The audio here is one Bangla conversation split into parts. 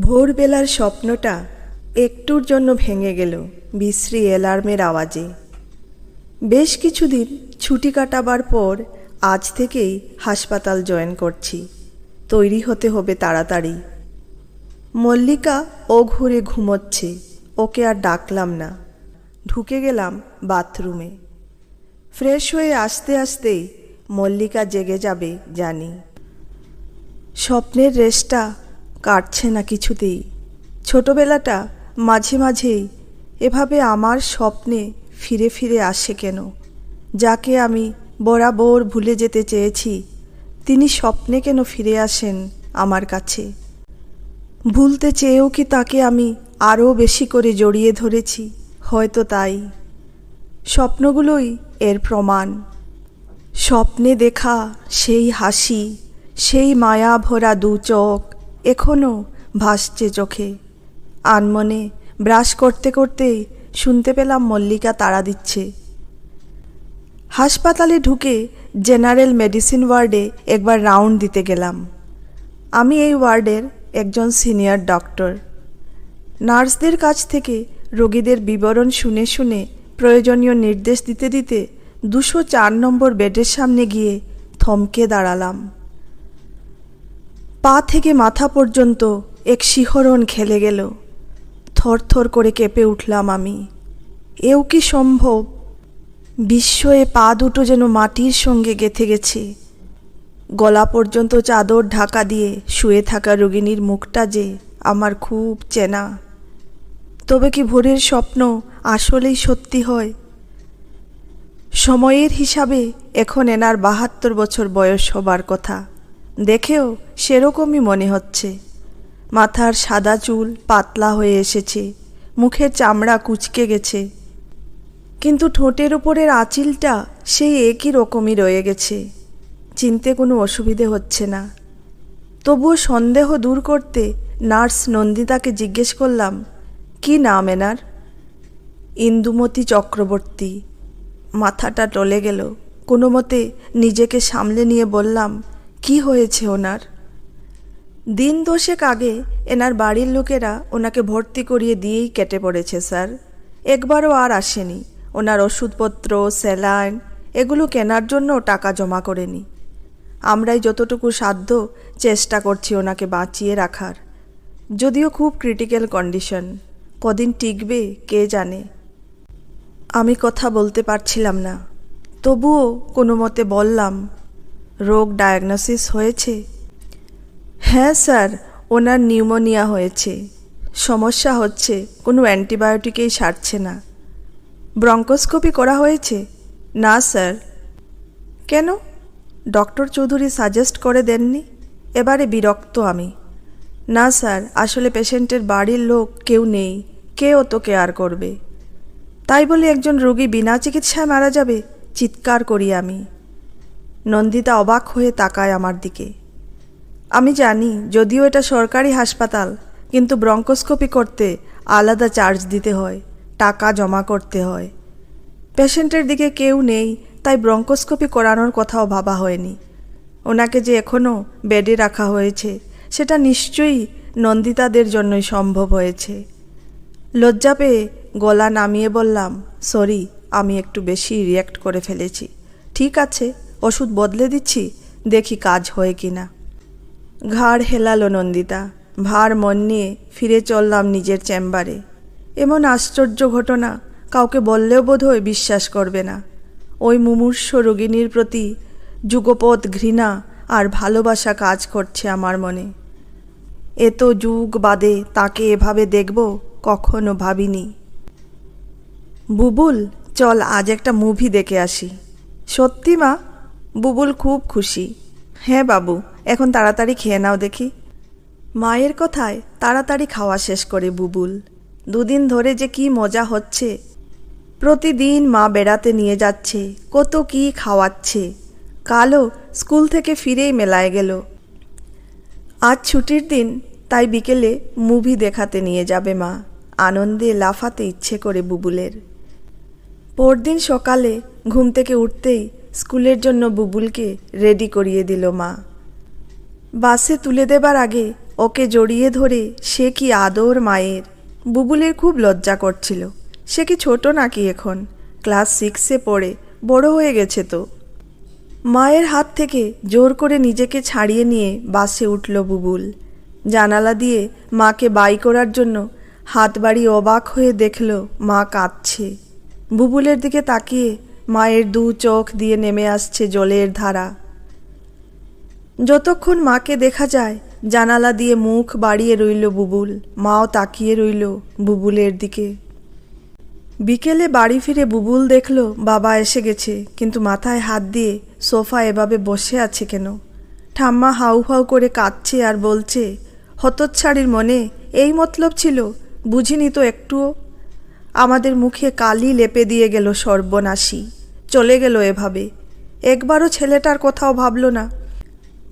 ভোরবেলার স্বপ্নটা একটুর জন্য ভেঙে গেল বিশ্রী অ্যালার্মের আওয়াজে। বেশ কিছুদিন ছুটি কাটাবার পর আজ থেকেই হাসপাতাল জয়েন করছি। তৈরি হতে হবে তাড়াতাড়ি। মল্লিকা ও ঘুরে ঘুমোচ্ছে, ওকে আর ডাকলাম না। ঢুকে গেলাম বাথরুমে। ফ্রেশ হয়ে আসতে আসতেই মল্লিকা জেগে যাবে, জানি। স্বপ্নের রেশটা কাটছে না কিছুতেই। ছোটবেলাটা মাঝে মাঝেই এভাবে আমার স্বপ্নে ফিরে ফিরে আসে কেন? যাকে আমি বরাবর ভুলে যেতে চেয়েছি, তিনি স্বপ্নে কেন ফিরে আসেন আমার কাছে? ভুলতে চেয়েও কি তাকে আমি আরও বেশি করে জড়িয়ে ধরেছি? হয়তো তাই। স্বপ্নগুলোই এর প্রমাণ। স্বপ্নে দেখা সেই হাসি, সেই মায়া ভরা দু চোখ এখনও ভাসছে চোখে। আনমনে ব্রাশ করতে করতেই শুনতে পেলাম মল্লিকা তাড়া দিচ্ছে। হাসপাতালে ঢুকে জেনারেল মেডিসিন ওয়ার্ডে একবার রাউন্ড দিতে গেলাম। আমি এই ওয়ার্ডের একজন সিনিয়র ডক্টর। নার্সদের কাছ থেকে রোগীদের বিবরণ শুনে শুনে প্রয়োজনীয় নির্দেশ দিতে দিতে দুশো চার নম্বর বেডের সামনে গিয়ে থমকে দাঁড়ালাম। পা থেকে মাথা পর্যন্ত এক শিহরণ খেলে গেল। থরথর করে কেঁপে উঠলাম আমি। এও কি সম্ভব? বিস্ময়ে পা দুটো যেন মাটির সঙ্গে গেথে গেছে। গলা পর্যন্ত চাদর ঢাকা দিয়ে শুয়ে থাকা রোগিনীর মুখটা যে আমার খুব চেনা। তবে কি ভোরের স্বপ্ন আসলেই সত্যি হয়? সময়ের হিসাবে এখন এনার বাহাত্তর বছর বয়স হবার কথা। দেখেও সেরকমই মনে হচ্ছে। মাথার সাদা চুল পাতলা হয়ে এসেছে, মুখের চামড়া কুচকে গেছে। কিন্তু ঠোঁটের ওপরের আঁচিলটা সেই একই রকমই রয়ে গেছে। চিনতে কোনো অসুবিধে হচ্ছে না। তবুও সন্দেহ দূর করতে নার্স নন্দিতাকে জিজ্ঞেস করলাম, কি নাম এনার? ইন্দুমতি চক্রবর্তী। মাথাটা টলে গেল। কোনো মতে নিজেকে সামলে নিয়ে বললাম কি হয়েছে ওনার? দিন দোষেক আগে এনার বাড়ির লোকেরা ওনাকে ভর্তি করিয়ে দিয়েই কেটে পড়েছে, স্যার। একবারও আর আসেনি। ওনার ওষুধপত্র, স্যালাইন, এগুলো কেনার জন্য টাকা জমা করেনি। আমরাই যতটুকু সাধ্য চেষ্টা করছি ওনাকে বাঁচিয়ে রাখার। যদিও খুব ক্রিটিক্যাল কন্ডিশন কদিন টিকবে, কে জানে? আমি কথা বলতে পারছিলাম না। তবুও কোনো মতে বললাম রোগ ডায়াগনোসিস হয়েছে? হ্যাঁ স্যার, ওনার নিউমোনিয়া হয়েছে। সমস্যা হচ্ছে, কোনো অ্যান্টিবায়োটিকেই সারছে না। ব্রঙ্কোস্কোপি করা হয়েছে? না, স্যার। কেন? ডক্টর চৌধুরী সাজেস্ট করে দেননি? এবারে বিরক্ত আমি। না, স্যার, আসলে পেশেন্টের বাড়ির লোক কেউ নেই। কে ও তো কেয়ার করবে? তাই বলে একজন রোগী বিনা চিকিৎসায় মারা যাবে? চিৎকার করি আমি। নন্দিতা অবাক হয়ে তাকায় আমার দিকে। আমি জানি, যদিও এটা সরকারি হাসপাতাল, কিন্তু ব্রঙ্কোস্কোপি করতে আলাদা চার্জ দিতে হয়, টাকা জমা করতে হয়। পেশেন্টের দিকে কেউ নেই, তাই ব্রঙ্কোস্কোপি করানোর কথাও ভাবা হয়নি। ওনাকে যে এখনও বেডে রাখা হয়েছে, সেটা নিশ্চয়ই নন্দিতাদের জন্যই সম্ভব হয়েছে। লজ্জা পেয়ে গলা নামিয়ে বললাম, সরি, আমি একটু বেশি রিয়্যাক্ট করে ফেলেছি। ঠিক আছে। ওষুধ বদলে দিচ্ছি? দেখি কাজ হয় কি না ঘাড় হেলালো নন্দিতা। ভার মন নিয়ে ফিরে চললাম নিজের চেম্বারে। এমন আশ্চর্য ঘটনা কাউকে বললেও বোধহয় বিশ্বাস করবে না। ওই মুমূর্ষ রোগিনীর প্রতি যুগপৎ ঘৃণা আর ভালোবাসা কাজ করছে আমার মনে। এত যুগ বাদে তাকে এভাবে দেখব কখনো ভাবিনি। বুবুল, চল আজ একটা মুভি দেখে আসি। সত্যি মা? বুবুল খুব খুশি। হ্যাঁ বাবু, এখন তাড়াতাড়ি খেয়ে নাও দেখি। মায়ের কথায় তাড়াতাড়ি খাওয়া শেষ করে বুবুল। দুদিন ধরে যে কি মজা হচ্ছে। প্রতিদিন মা বেড়াতে নিয়ে যাচ্ছে, কত কি খাওয়াচ্ছে। কালও স্কুল থেকে ফিরেই মেলায় গেল। আজ ছুটির দিন, তাই বিকেলে মুভি দেখাতে নিয়ে যাবে মা। আনন্দে লাফাতে ইচ্ছে করে বুবুলের। পরদিন সকালে ঘুম থেকে উঠতেই স্কুলের জন্য বুবুলকে রেডি করিয়ে দিল মা। বাসে তুলে দেবার আগে ওকে জড়িয়ে ধরে সে কি আদর মায়ের? বুবুলের খুব লজ্জা করছিল। সে কি ছোট নাকি এখন? ক্লাস সিক্সে পড়ে, বড় হয়ে গেছে তো। মায়ের হাত থেকে জোর করে নিজেকে ছাড়িয়ে নিয়ে বাসে উঠল বুবুল। জানালা দিয়ে মাকে বাই করার জন্য হাত বাড়ি অবাক হয়ে দেখল মা কাঁদছে। বুবুলের দিকে তাকিয়ে মায়ের দু চোখ দিয়ে নেমে আসছে জলের ধারা। যতক্ষণ মাকে দেখা যায়, জানালা দিয়ে মুখ বাড়িয়ে রইল বুবুল। মাও তাকিয়ে রইল বুবুলের দিকে। বিকেলে বাড়ি ফিরে বুবুল দেখল, বাবা এসে গেছে, কিন্তু মাথায় হাত দিয়ে সোফা এভাবে বসে আছে কেন? ঠাম্মা হাউ হাউ করে কাঁদছে আর বলছে, হতচ্ছাড়ির মনে এই মতলব ছিল, বুঝিনি তো একটুও। আমাদের মুখে কালি লেপে দিয়ে গেল সর্বনাশী। চলে গেল এভাবে। একবারও ছেলেটার কথাও ভাবল না।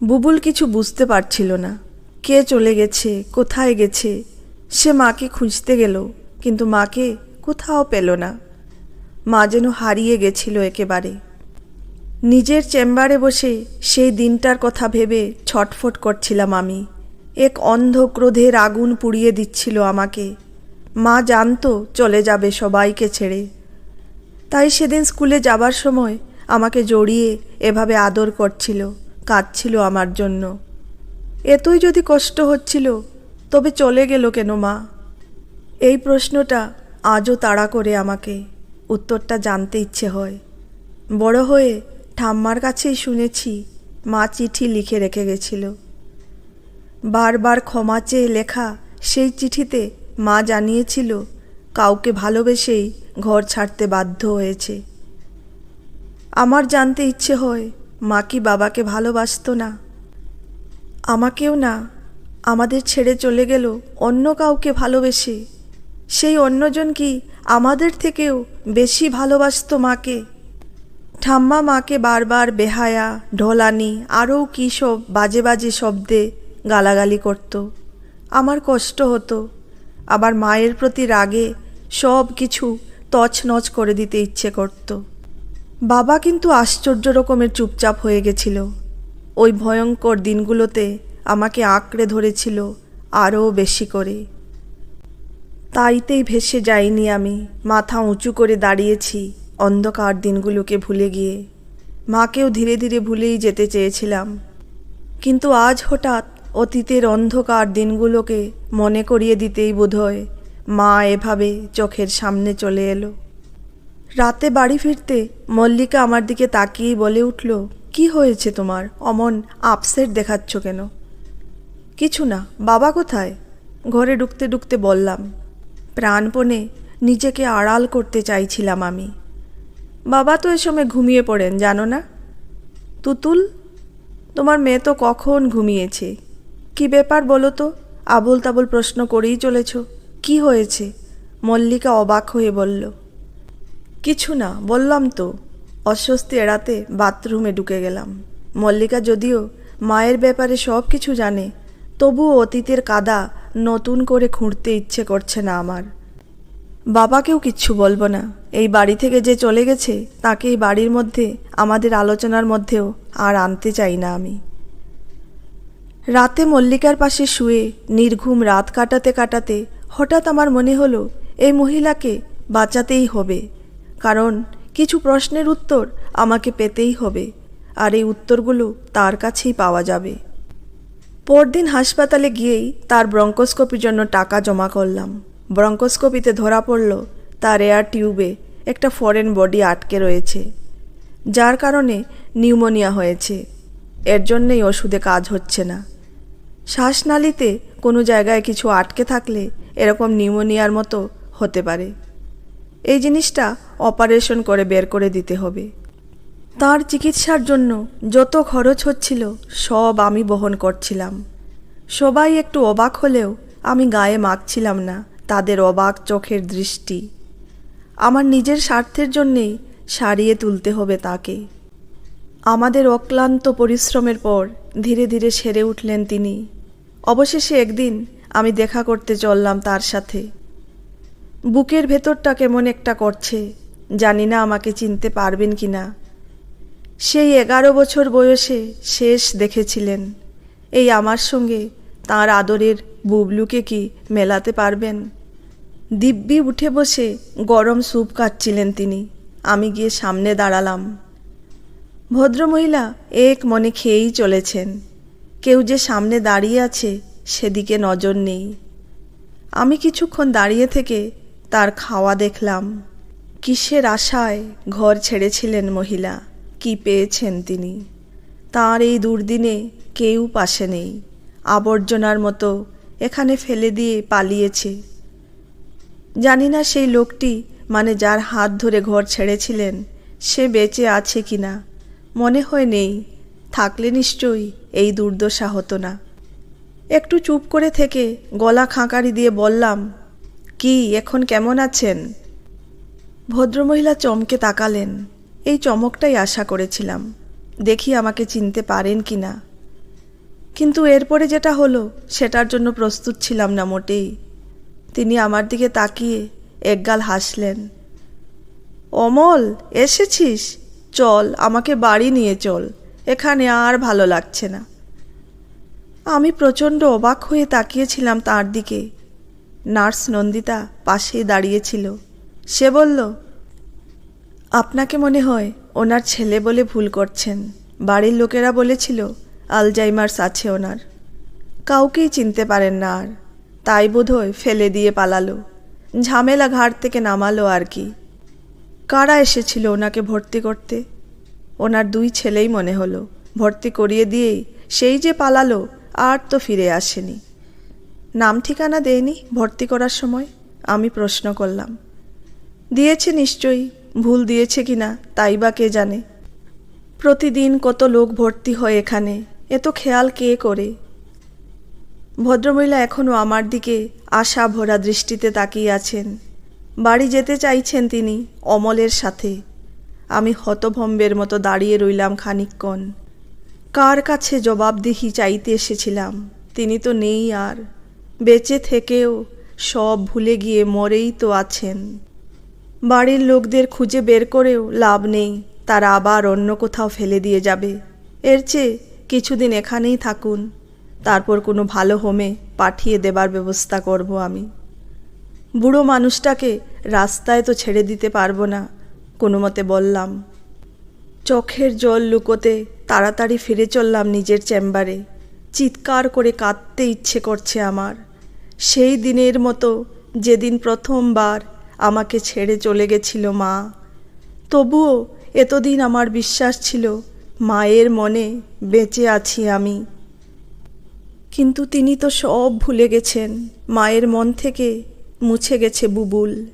বুবুল কিছু বুঝতে পারছিল না। কে চলে গেছে, কোথায় গেছে? সে মাকে খুঁজতে গেল, কিন্তু মাকে কোথাও পেল না। মা যেন হারিয়ে গেছিল একেবারে। নিজের চেম্বারে বসে সেই দিনটার কথা ভেবে ছটফট করছিলাম আমি। এক অন্ধ ক্রোধের আগুন পুড়িয়ে দিচ্ছিল আমাকে। মা জানতো চলে যাবে সবাইকে ছেড়ে। তাই সেদিন স্কুলে যাবার সময় আমাকে জড়িয়ে এভাবে আদর করছিল, কাঁদছিল আমার জন্য। এতই যদি কষ্ট হচ্ছিল, তবে চলে গেল কেন মা? এই প্রশ্নটা আজও তাড়া করে আমাকে উত্তরটা জানতে ইচ্ছে হয়। বড় হয়ে ঠাম্মার কাছেই শুনেছি মা চিঠি লিখে রেখে গেছিল। বারবার ক্ষমা চেয়ে লেখা সেই চিঠিতে মা জানিয়েছিল, কাউকে ভালোবেসেই ঘর ছাড়তে বাধ্য হয়েছে। আমার জানতে ইচ্ছে হয়, মা কি বাবাকে ভালোবাসতো না? আমাকেও না। আমাদের ছেড়ে চলে গেল অন্য কাউকে ভালোবেসে। সেই অন্যজন কি আমাদের থেকেও বেশি ভালোবাসতো মাকে? ঠাম্মা মাকে বারবার বেহায়া, ঢোলানি, আরও কী সব বাজে বাজে শব্দে গালাগালি করত। আমার কষ্ট হতো। আবার মায়ের প্রতি রাগে সব কিছু তছনছ করে দিতে ইচ্ছে করত। বাবা কিন্তু আশ্চর্য রকমের চুপচাপ হয়ে গেছিল। ওই ভয়ঙ্কর দিনগুলোতে আমাকে আঁকড়ে ধরেছিল আরও বেশি করে। তাইতেই ভেসে যাইনি আমি, মাথা উঁচু করে দাঁড়িয়েছি অন্ধকার দিনগুলোকে ভুলে গিয়ে। মাকেও ধীরে ধীরে ভুলেই যেতে চেয়েছিলাম। কিন্তু আজ হঠাৎ অতীতের অন্ধকার দিনগুলোকে মনে করিয়ে দিতেই বোধহয় মা এভাবে চোখের সামনে চলে এলো। রাতে বাড়ি ফিরতে মল্লিকা আমার দিকে তাকিয়েই বলে উঠল, কি হয়েছে তোমার? অমন আপসেট দেখাচ্ছ কেন? কিছু না, বাবা কোথায়? ঘরে ঢুকতে ঢুকতে বললাম, প্রাণপণে নিজেকে আড়াল করতে চাইছিলাম আমি। বাবা তো এ সময় ঘুমিয়ে পড়েন, জানো না? তুতুল, তোমার মেয়ে তো কখন ঘুমিয়েছে? কি ব্যাপার বলো তো? আবল তাবল প্রশ্ন করেই চলেছ। কি হয়েছে? মল্লিকা অবাক হয়ে বলল, কিছু না, বললাম তো, অস্বস্তি এড়াতে বাথরুমে ঢুকে গেলাম। মল্লিকা যদিও মায়ের ব্যাপারে সব কিছু জানে, তবুও অতীতের কাদা নতুন করে খুঁড়তে ইচ্ছে করছে না আমার। বাবাকেও কিচ্ছু বলব না। এই বাড়ি থেকে যে চলে গেছে, তাকে এই বাড়ির মধ্যে, আমাদের আলোচনার মধ্যেও আর আনতে চাই না আমি। রাতে মল্লিকার পাশে শুয়ে, নির্ঘুম রাত কাটাতে কাটাতে হঠাৎ আমার মনে হলো, এই মহিলাকে বাঁচাতেই হবে। কারণ কিছু প্রশ্নের উত্তর আমাকে পেতেই হবে, আর এই উত্তরগুলো তার কাছেই পাওয়া যাবে। পরদিন হাসপাতালে গিয়েই তার ব্রঙ্কোস্কোপির জন্য টাকা জমা করলাম। ব্রঙ্কোস্কোপিতে ধরা পড়ল, তার এয়ার টিউবে একটা ফরেন বডি আটকে রয়েছে, যার কারণে নিউমোনিয়া হয়েছে। এর জন্যেই ওষুধে কাজ হচ্ছে না। শ্বাসনালীতে কোনো জায়গায় কিছু আটকে থাকলে এরকম নিউমোনিয়ার মতো হতে পারে। এই জিনিসটা অপারেশন করে বের করে দিতে হবে। তার চিকিৎসার জন্য যত খরচ হচ্ছিল সব আমি বহন করছিলাম। সবাই একটু অবাক হলেও আমি গায়ে মাখছিলাম না তাদের অবাক চোখের দৃষ্টি। আমার নিজের স্বার্থের জন্যেই সারিয়ে তুলতে হবে তাকে। আমাদের অক্লান্ত পরিশ্রমের পর ধীরে ধীরে সেরে উঠলেন তিনি। অবশেষে একদিন আমি দেখা করতে চললাম তার সাথে। বুকের ভেতরটা কেমন একটা করছে, জানি না আমাকে চিনতে পারবেন কি না সেই এগারো বছর বয়সে শেষ দেখেছিলেন। এই আমার সঙ্গে তাঁর আদরের বুবলুকে কি মেলাতে পারবেন? দিব্যি উঠে বসে গরম স্যুপ কাটছিলেন তিনি। আমি গিয়ে সামনে দাঁড়ালাম। ভদ্রমহিলা, এক মনে খেয়েই চলেছেন। কেউ যে সামনে দাঁড়িয়ে আছে, সেদিকে নজর নেই। আমি কিছুক্ষণ দাঁড়িয়ে থেকে তার খাওয়া দেখলাম। কিসের আশায় ঘর ছেড়েছিলেন মহিলা, কি পেয়েছেন তিনি? তার এই দুর্দিনে কেউ পাশে নেই, আবর্জনার মতো এখানে ফেলে দিয়ে পালিয়েছে। জানি না সেই লোকটি মানে যার হাত ধরে ঘর ছেড়েছিলেন, সে বেঁচে আছে কিনা। মনে হয় নেই, থাকলে নিশ্চয়ই এই দুর্দশা হতো না। একটু চুপ করে থেকে গলা খাঁকারি দিয়ে বললাম, কি, এখন কেমন আছেন? ভদ্রমহিলা চমকে তাকালেন। এই চমকটাই আশা করেছিলাম, দেখি আমাকে চিনতে পারেন কি না। কিন্তু এরপরে যেটা হলো, সেটার জন্য প্রস্তুত ছিলাম না মোটেই। তিনি আমার দিকে তাকিয়ে একগাল হাসলেন, অমল, এসেছিস? চল, আমাকে বাড়ি নিয়ে চল। এখানে আর ভালো লাগছে না। আমি প্রচণ্ড অবাক হয়ে তাকিয়েছিলাম তার দিকে। নার্স নন্দিতা পাশেই দাঁড়িয়েছিল। সে বলল, আপনাকে মনে হয় ওনার ছেলে বলে ভুল করছেন। বাড়ির লোকেরা বলেছিল আলজাইমার্স আছে ওনার। কাউকেই চিনতে পারেন না আর। তাই বোধহয় ফেলে দিয়ে পালালো। ঝামেলা ঘাট থেকে নামালো আর কি। কারা এসেছিল ওনাকে ভর্তি করতে? ওনার দুই ছেলেই মনে হলো। ভর্তি করিয়ে দিয়েই সেই যে পালালো, আর তো ফিরে আসেনি। নাম ঠিকানা দেয়নি ভর্তি করার সময়? আমি প্রশ্ন করলাম। দিয়েছে নিশ্চয়ই, ভুল দিয়েছে কিনা তাই বা কে জানে? প্রতিদিন কত লোক ভর্তি হয় এখানে এত খেয়াল কে করে? ভদ্রমহিলা এখনও আমার দিকে আশা ভরা দৃষ্টিতে তাকিয়ে আছেন। বাড়ি যেতে চাইছেন তিনি অমলের সাথে। আমি হতভম্বের মতো দাঁড়িয়ে রইলাম খানিকক্ষণ। কার কাছে জবাবদিহি চাইতে এসেছিলাম? তিনি তো নেই আর। বেঁচে থেকেও সব ভুলে গিয়ে মরেই তো আছেন। বাড়ির লোকদের খুঁজে বের করেও লাভ নেই, তারা আবার অন্য কোথাও ফেলে দিয়ে যাবে। এর চেয়ে কিছুদিন এখানেই থাকুন, তারপর কোনো ভালো হোমে পাঠিয়ে দেবার ব্যবস্থা করব আমি। বুড়ো মানুষটাকে রাস্তায় তো ছেড়ে দিতে পারব না, কোনো মতে বললাম। চোখের জল লুকোতে তাড়াতাড়ি ফিরে চললাম নিজের চেম্বারে। চিৎকার করে কাঁদতে ইচ্ছে করছে আমার। সেই দিনের মতো যেদিন প্রথমবার আমাকে ছেড়ে চলে গেছিল মা, তবুও এতদিন আমার বিশ্বাস ছিল মায়ের মনে বেঁচে আছি আমি। কিন্তু তিনি তো সব ভুলে গেছেন মায়ের মন থেকে মুছে গেছে বুবুল।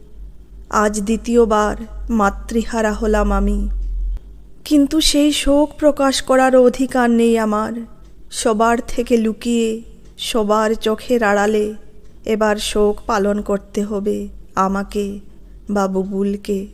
আজ দ্বিতীয়বার মাতৃহারা হলাম আমি। কিন্তু সেই শোক প্রকাশ করার অধিকার নেই আমার। সবার থেকে লুকিয়ে, সবার চোখের আড়ালে এবার শোক পালন করতে হবে আমাকে বা বুবুলকে।